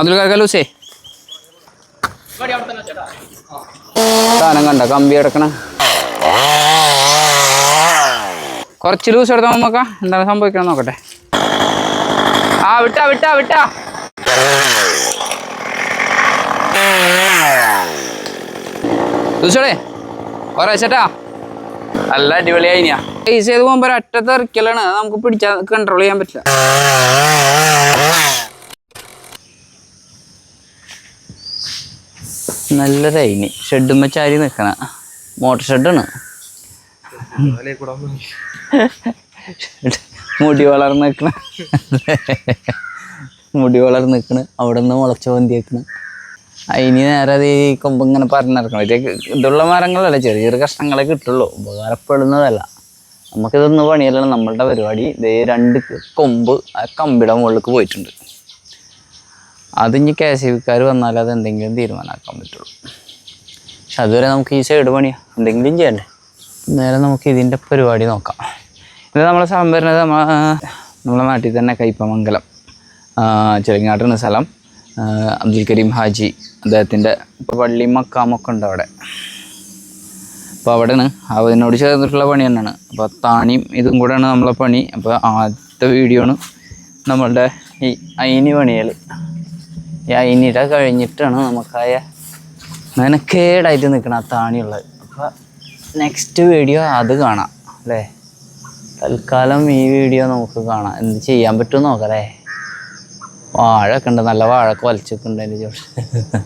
അതിൽ കലൂസേ സാധനം കണ്ട കമ്പി എടുക്കണ കുറച്ച് ലൂസ് എടുത്താൽ നോക്കാം എന്താണ് സംഭവിക്കണം നോക്കട്ടെ. ആ വിട്ടാ വിട്ടാ വിട്ടാ. ലൂസോടെ ചേട്ടാ നല്ല അടിപൊളിയായി ഞാൻ പൈസ ചെയ്ത് പോകുമ്പോൾ ഒരൊറ്റത്തെ ഇറക്കലാണ് നമുക്ക് പിടിച്ചാൽ കൺട്രോൾ ചെയ്യാൻ പറ്റില്ല. നല്ലതായിനി. ഷെഡുമ്മ ചാരി നിൽക്കണ മോട്ടർ ഷെഡാണ്. മുടി വളർന്ന് നിൽക്കണ മുടി വളർന്ന് നിൽക്കണ അവിടെ നിന്ന് മുളച്ച പൊന്തി നിൽക്കണ അതിന് നേരെ അത് ഈ കൊമ്പ് ഇങ്ങനെ പറഞ്ഞിറക്കണം ഇത് ഇതുള്ള മരങ്ങളല്ല ചെറിയ ചെറിയ കഷ്ണങ്ങളെ കിട്ടുള്ളൂ. ഉപകാരപ്പെടുന്നതല്ല. നമുക്കിതൊന്നും പണിയല്ല നമ്മളുടെ പരിപാടി. ഇതേ രണ്ട് കൊമ്പ് ആ കമ്പിയുടെ മുകളിലേക്ക് പോയിട്ടുണ്ട്. അത് ഇനി കെ എസ് ബിക്കാർ വന്നാൽ അത് എന്തെങ്കിലും തീരുമാനമാക്കാൻ പറ്റുള്ളൂ. പക്ഷെ അതുവരെ നമുക്ക് ഈ സൈഡ് പണിയാണ് എന്തെങ്കിലും ചെയ്യണ്ടേ നേരെ നമുക്ക് ഇതിന്റെ പരിപാടി നോക്കാം. ഇത് നമ്മളെ സ്ഥലം വരുന്നത് നമ്മൾ നമ്മളെ നാട്ടിൽ തന്നെ കയ്പമംഗലം. ചെളിങ്ങാട്ടാണ് സ്ഥലം. അബ്ദുൽ കരീം ഹാജി അദ്ദേഹത്തിന്റെ ഇപ്പോൾ പള്ളി മക്കാമൊക്കെ ഉണ്ട് അവിടെ. അപ്പോൾ അവിടെയാണ്. അതിനോട് ചേർന്നിട്ടുള്ള പണി തന്നെയാണ്. അപ്പോൾ താണിയും ഇതും കൂടെയാണ് നമ്മളെ പണി. അപ്പോൾ ആദ്യത്തെ വീഡിയോ ആണ് നമ്മളുടെ ഈ അയിനി പണിയൽ ഈ അയിനിയുടെ കഴിഞ്ഞിട്ടാണ് നമുക്കായ മെനക്കേടായിട്ട് നിൽക്കണം ആ താണിയുള്ളത്. അപ്പോൾ നെക്സ്റ്റ് വീഡിയോ അത് കാണാം അല്ലേ? തൽക്കാലം ഈ വീഡിയോ നമുക്ക് കാണാം. എന്ത് ചെയ്യാൻ പറ്റുമെന്ന് നോക്കാം അല്ലേ വാഴൊക്കെ ഉണ്ട് നല്ല വാഴൊക്കെ വലിച്ചൊക്കെ ഉണ്ട് അതിന്റെ ചോട്ട്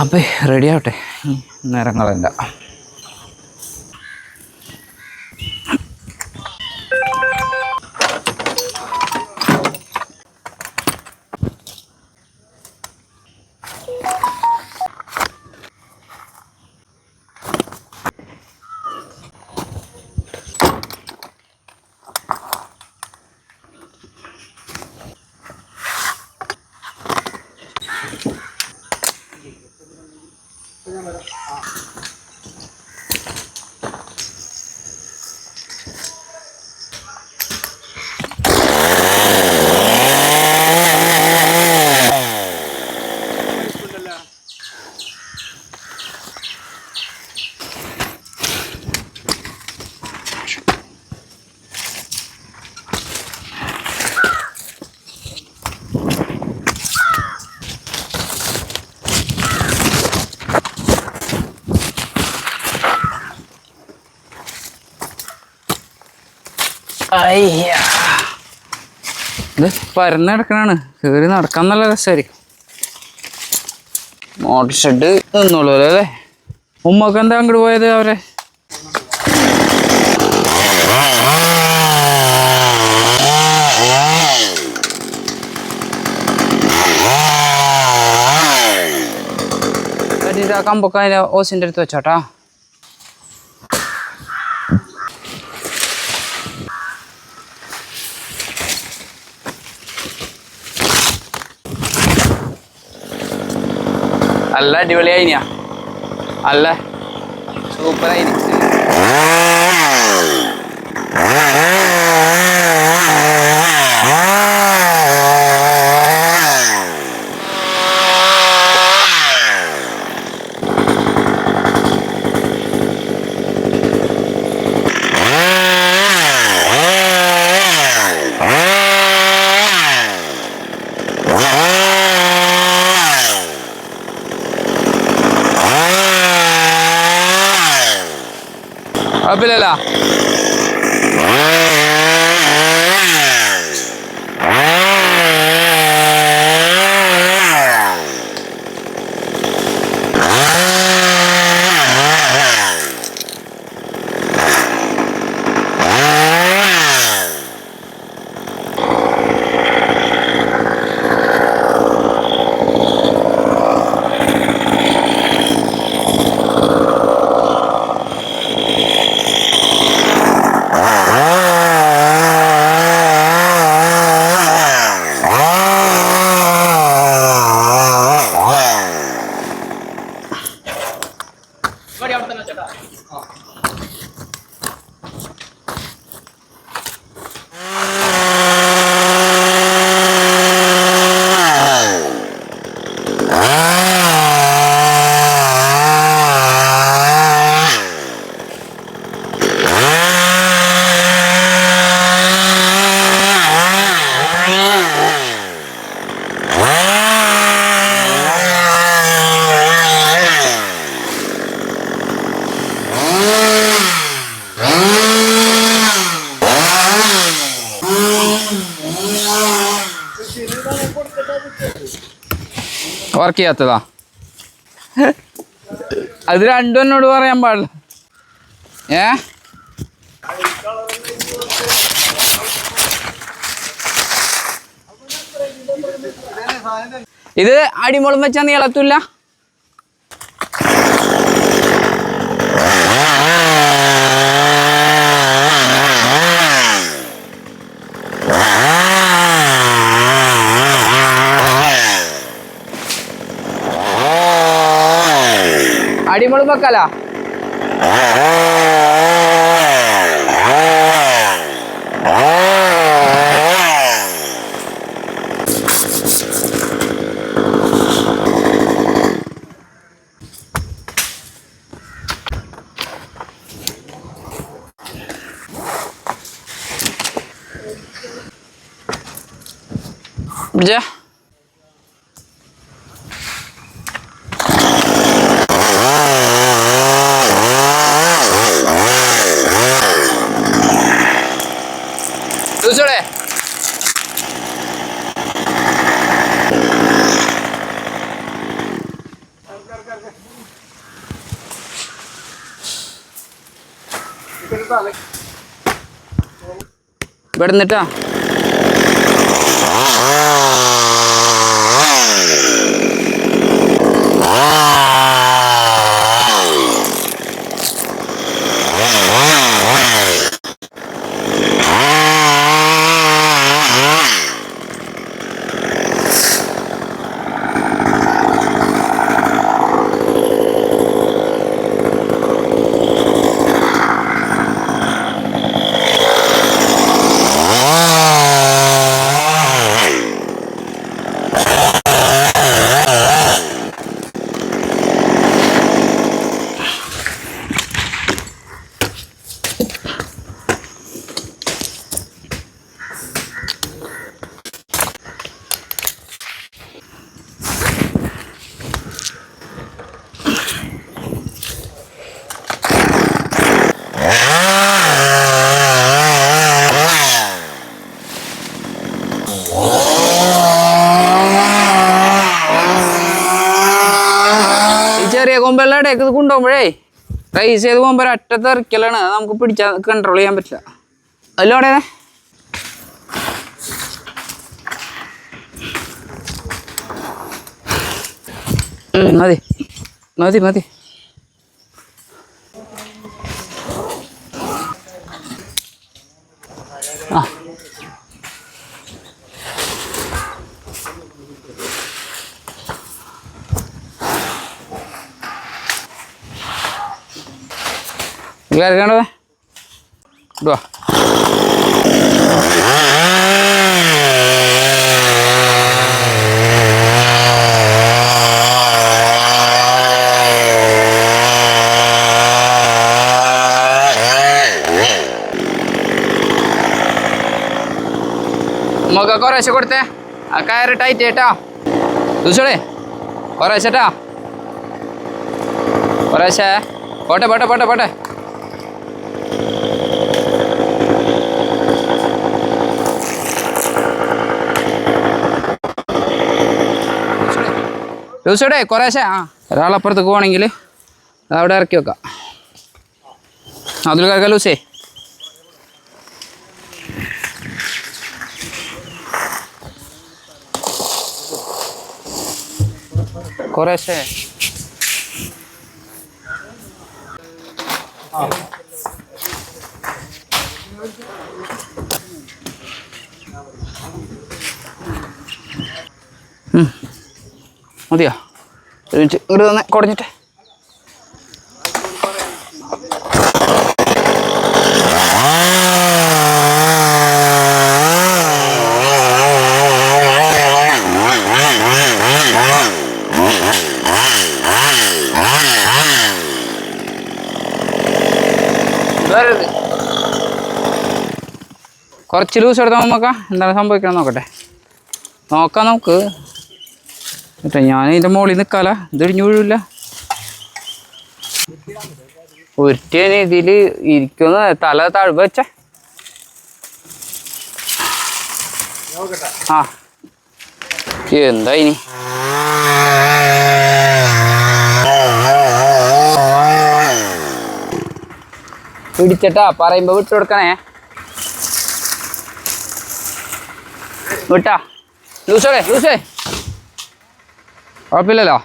അപ്പം റെഡി ആവട്ടെ. നേരം ഇത് പരന്ന് കിടക്കണാണ്. കയറി നടക്കാൻ നല്ല രസമായിരിക്കും മോട്ടർ ഷെഡ് നിന്നോളൂ അല്ലേ? ഉമ്മക്ക് എന്താ അങ്ങോട്ട് പോയത് അവരെ? കമ്പൊക്കെ അതിന്റെ ഓസിന്റെ അടുത്ത് വെച്ചോട്ടാ. നല്ല അടിപൊളിയായിനാ അല്ല സൂപ്പറായി കുഴപ്പമില്ലല്ലോ വർക്ക് ചെയ്യാത്തതാ. അത് രണ്ടും എന്നോട് പറയാൻ പാടില്ല. ഏ? ഇത് അടിമുളം വെച്ചാൽ നീളത്തില്ല. അടിമുളം വെക്കല പിടിച്ചേ ദിവസോടെ ഇവിടെ നിന്നിട്ടാ ഈ ചെറിയ കൊമ്പെല്ലാം ഇടയ്ക്ക് കൊണ്ടുപോകുമ്പോഴേ റൈസ് ചെയ്ത് പോകുമ്പോൾ ഒറ്റത്തെ ഇറക്കലാണ്. അത് നമുക്ക് പിടിച്ചാൽ കൺട്രോൾ ചെയ്യാൻ പറ്റില്ല. അല്ലോടെ മതി. മതി മതി. ഇറക്കണ്ടേ ഇടുവാ നമുക്ക് കുറേശ്ശെ കൊടുത്തേ ആ കയറ് ടൈറ്റ് കേട്ടോ ദിവസോളേ കുറേശ്ശേട്ടാ കുറേശ്ശേ പോട്ടെ പോട്ടെ പോട്ടെ പോട്ടെ ദിവസോടെ കുറേശ്ശെ ആ ഒരാളപ്പുറത്തേക്ക് പോകണമെങ്കിൽ അവിടെ ഇറക്കി വെക്കാം അതിൽ കറക്കാം ലൂസേ കുറേശ്ശെ ഉം. മതിയോ? ഇങ്ങോട്ട് തന്നെ കുടഞ്ഞിട്ട്. കുറച്ച് ലൂസ് എടുത്താൽ നോക്കാം എന്താണ് സംഭവിക്കണം നോക്കട്ടെ. നോക്കാം നമുക്ക്. കേട്ടോ ഞാൻ ഇതിന്റെ മുകളിൽ നിൽക്കാല. ഇതൊഴിഞ്ഞു വീഴില്ല ഉരുട്ടിയാണ് ഇതിൽ ഇരിക്കുന്ന തല താഴ്വ വെച്ച. ആ. എന്താ ഇനി? പിടിച്ചട്ടാ പറയുമ്പോ വിട്ടു കൊടുക്കണേ. വിട്ടാ. ലൂസോടെ ലൂസേ. കുഴപ്പമില്ലല്ലോ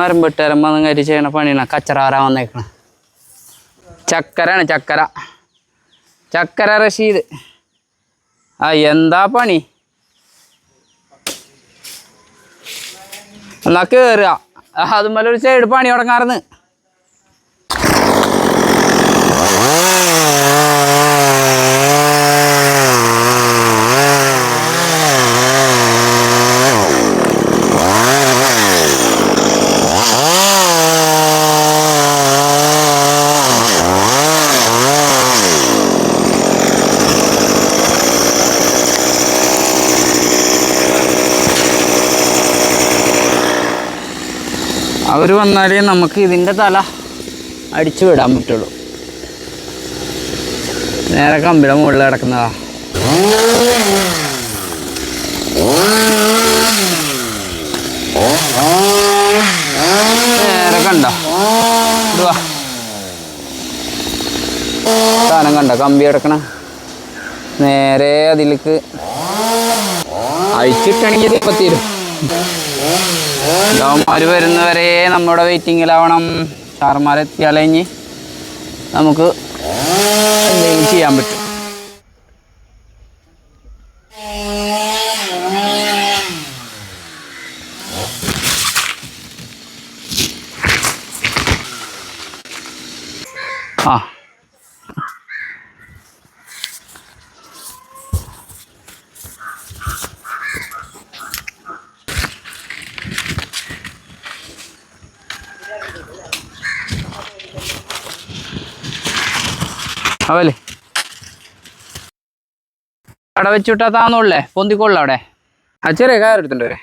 മരം വെട്ടുകാരൻ കയറ്റി ചെയ്യണ പണിയാണ് കച്ചറ വരാൻ വന്നേക്കണ. ചക്കരാണ് ചക്കര. ചക്കര റഷീദ്. ആ എന്താ പണി? എന്നാ കയറുക അതുപോലെ ഒരു സൈഡ് പണി തുടങ്ങാറുന്ന് അവർ വന്നാലേ നമുക്ക് ഇതിന്റെ തല അടിച്ചു വിടാൻ പറ്റുള്ളൂ. നേരെ കമ്പിയുടെ മുകളിൽ കിടക്കുന്നതാ. നേരെ കണ്ട. ഇതുവാ സാധനം കണ്ട കമ്പി കിടക്കണ. നേരെ അതിലേക്ക് അഴിച്ചിട്ടാണെങ്കിൽ ഇപ്പം തീരും. ഡോമാര് വരുന്നവരെ നമ്മുടെ വെയിറ്റിങ്ങിലാവണം സാർമാരെത്തിയാലേ ഇനി നമുക്ക് എന്തെങ്കിലും ചെയ്യാൻ പറ്റും. അവല്ലേ അവിടെ വെച്ചുവിട്ടാ താന്നുള്ളേ. പൊന്തിക്കൊള്ള അവിടെ. ആ ചെറിയ കയറെടുത്തുണ്ട് വരെ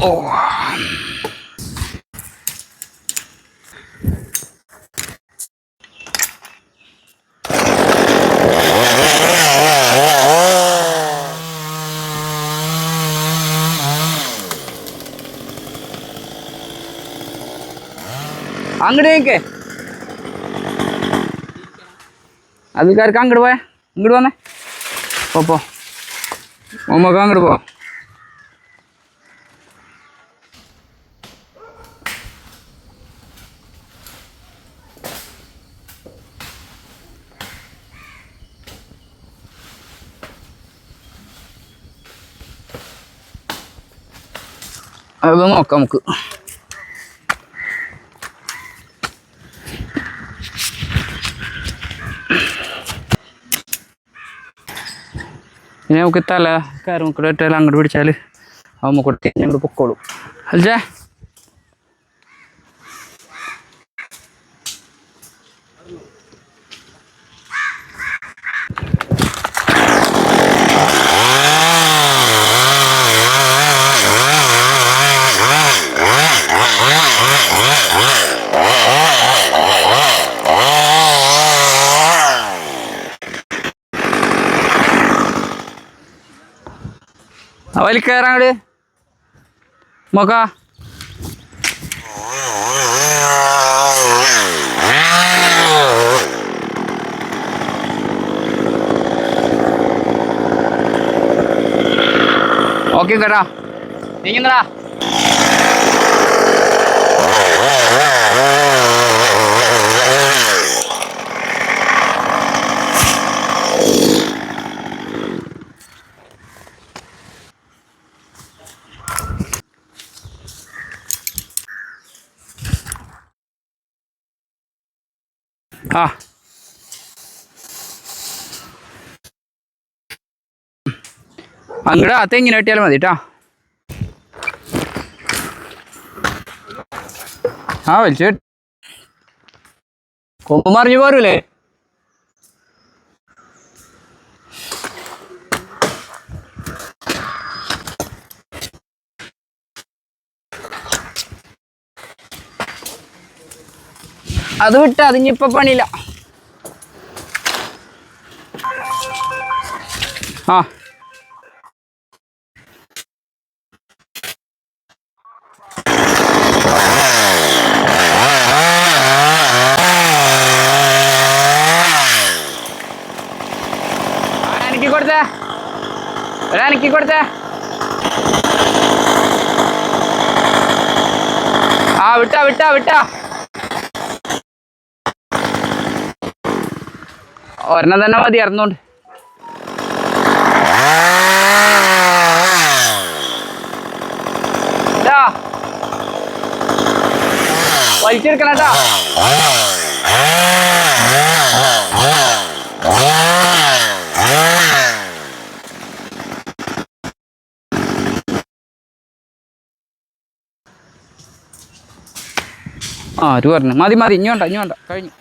ഓ. അങ്ങോട്ട് നിൽക്കേ അതിൽക്കാർക്ക് അങ്ങോട്ട് പോയേ ഇങ്ങോട്ട് വന്നേ പോ പോ നമുക്ക് അങ്ങോട്ട് പോ അത് നോക്കാം ഇനി നമുക്ക് തല കയറും കൂടെ അങ്ങോട്ട് പിടിച്ചാൽ അമ്മ കൊടുത്ത് ഞങ്ങൾ പൊക്കോളൂ. അല്ലേ അവൽ കയറാൻ അങ്ങോട്ട് നോക്ക ഓക്കെ കേട്ടാ. നീങ്ങുന്നടാ ആ. അങ്ങടെ ആ തെങ്ങിന് വെട്ടിയാലും മതി കേട്ടോ ആ വലിച്ചു കൊമ്പ് മറിഞ്ഞു പോരൂലേ? അത് വിട്ട അതിനിപ്പോ പണിയില്ല. ആ. ആ വിട്ടാ വിട്ടാ വിട്ടാ. ഒരെണ്ണം തന്നെ മതി ഇറന്നോണ്ട് ആരും പറഞ്ഞു മതി മതി. ഇനി വേണ്ട ഇനി വേണ്ട. കഴിഞ്ഞു.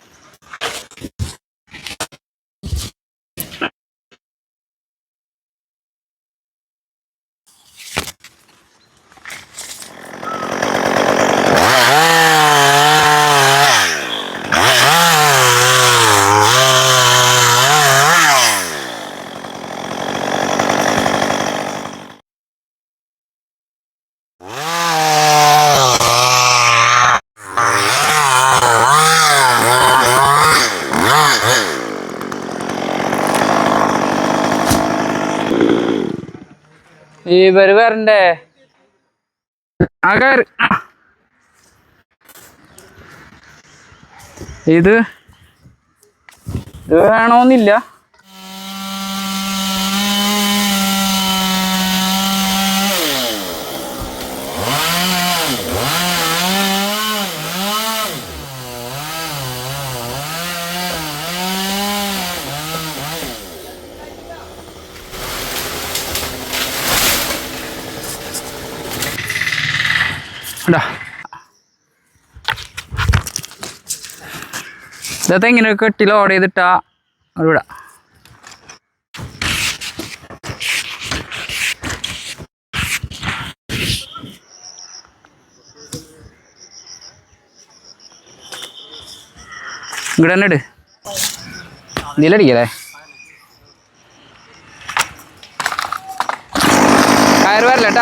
ഇവർ വരണ്ടേ? ആ ഇത് ഇത് വേണമെന്നില്ല ഇതാ ഇതൊക്കെ ഇങ്ങനെ കെട്ടി ലോഡ് ചെയ്തിട്ടാ ഇവിടെ ഇവിടെ തന്നെ ഇട്. നിലടിക്കല്ലേ? കയറ് വരല്ല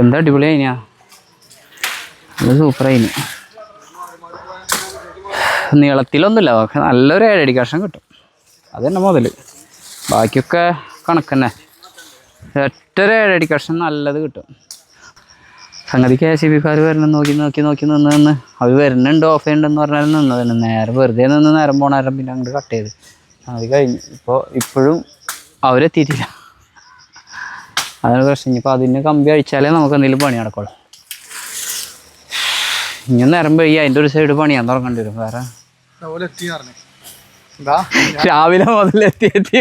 എന്താ അടിപൊളിയായിനാ അത് സൂപ്പറായിന് നീളത്തിലൊന്നുമില്ല നല്ലൊരു ഏഴടി കഷ്ണം കിട്ടും. അത് തന്നെ മുതൽ ബാക്കിയൊക്കെ കണക്കന്നെ ഒറ്റൊരു ഏഴടി കഷ്ണം നല്ലത് കിട്ടും. സംഗതി കെ സി ബിക്കാർ വരണം നോക്കി നോക്കി നോക്കി നിന്ന് നിന്ന്. അവർ വരുന്നുണ്ട് ഓഫ് ചെയ്യുന്നുണ്ടെന്ന് പറഞ്ഞാൽ നിന്ന് തന്നെ. നേരെ വെറുതെ നിന്ന് നേരം പോണേരം പിന്നെ അങ്ങോട്ട് കട്ട് ചെയ്ത്. അത് കഴിഞ്ഞു. ഇപ്പോൾ ഇപ്പോഴും അവരെത്തിയിട്ടില്ല. അതാണ് പ്രശ്നം ഇനിയിപ്പോൾ അതിന് കമ്പി അഴിച്ചാലേ നമുക്ക് എന്തെങ്കിലും പണി നടക്കുള്ളൂ. ഇനി നേരം ഈ അതിന്റെ ഒരു സൈഡ് പണിയാൻ തുടങ്ങേണ്ടി വരും. വേറെ രാവിലെ മുതൽ എത്തി എത്തി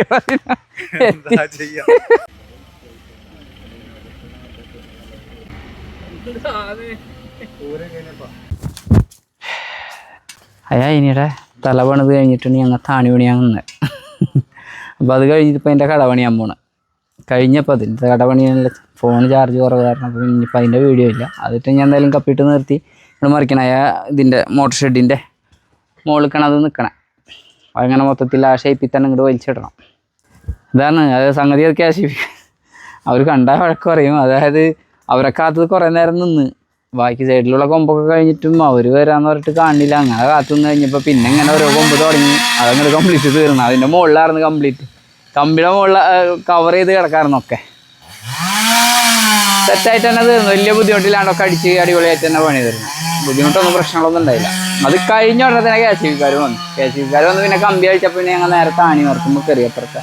അയാ ഇനിയുടെ തല പണിത് കഴിഞ്ഞിട്ടുണ്ട് ഞങ്ങൾ താണി പണിയാൻ നിന്ന്. അപ്പോൾ അത് കഴിഞ്ഞിപ്പോൾ എന്റെ കട പണിയാൻ പോണ്. കഴിഞ്ഞപ്പോൾ അതിന്റെ കട ഫോൺ ചാർജ് കുറവ് കാരണം അപ്പോൾ ഇനിയിപ്പോൾ അതിന്റെ വീഡിയോ ഇല്ല. അതിട്ട് ഞാൻ എന്തായാലും കപ്പിട്ട് നിർത്തി. നമ്മൾ മറിക്കണം ആ ഇതിന്റെ മോട്ടർ ഷെഡിന്റെ മുകളിൽ അത് നിൽക്കണം അങ്ങനെ മൊത്തത്തിൽ ആ ഷേപ്പിൽ തന്നെ ഇങ്ങോട്ട് വലിച്ചിടണം ഇതാണ് അത് സംഗതി അതൊക്കെ ക്യാഷ് അവർ കണ്ടാൽ വഴക്ക് അറിയും അതായത് അവരെ കാത്തത് കുറേ നേരം നിന്ന്. ബാക്കി സൈഡിലുള്ള കൊമ്പൊക്കെ കഴിഞ്ഞിട്ടും അവർ വരാമെന്ന് പറഞ്ഞിട്ട് കാണില്ല. അങ്ങനെ കാത്തു നിന്ന് കഴിഞ്ഞപ്പോൾ പിന്നെ ഇങ്ങനെ ഓരോ കൊമ്പ് തുടങ്ങി. അതങ്ങനെ കംപ്ലീറ്റ് തീർന്നു. അതിന്റെ മുകളിലായിരുന്നു കംപ്ലീറ്റ് കമ്പിയുടെ മുകളിൽ കവർ ചെയ്ത് കിടക്കാറുന്നൊക്കെ സെറ്റായിട്ട് തന്നെ തീർന്നു. വലിയ ബുദ്ധിമുട്ടില്ലാണ്ടൊക്കെ അടിച്ച് അടിപൊളിയായിട്ട് തന്നെ പണി തീർന്നു. ബുദ്ധിമുട്ടൊന്നും പ്രശ്നങ്ങളൊന്നും ഉണ്ടായില്ല. അത് കഴിഞ്ഞ ഉടനെ തന്നെ കെ എസ് ബിക്കാർ വന്നു. കെ എസ് ബിക്കാർ വന്ന് പിന്നെ കമ്പി അഴിച്ചപ്പോൾ പിന്നെ ഞങ്ങൾ നേരത്തെ ആണി നിർത്തുമ്പോൾ കയറിയപ്പുറത്ത്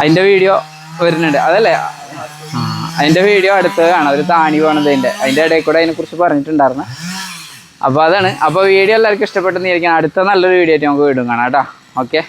അതിന്റെ വീഡിയോ വരുന്നുണ്ട്. അതല്ലേ? അതിന്റെ വീഡിയോ അടുത്ത് കാണാം. ഒരു താണി പോണതിന്റെ അതിന്റെ. ഇടയിൽ കൂടെ അതിനെക്കുറിച്ച് പറഞ്ഞിട്ടുണ്ടായിരുന്നു. അപ്പോൾ അതാണ്. അപ്പോൾ വീഡിയോ എല്ലാവർക്കും ഇഷ്ടപ്പെട്ടെന്ന് ഇരിക്കണം അടുത്ത നല്ലൊരു വീഡിയോ ആയിട്ട് നമുക്ക് വീണ്ടും കാണാം കേട്ടോ. ഓക്കെ?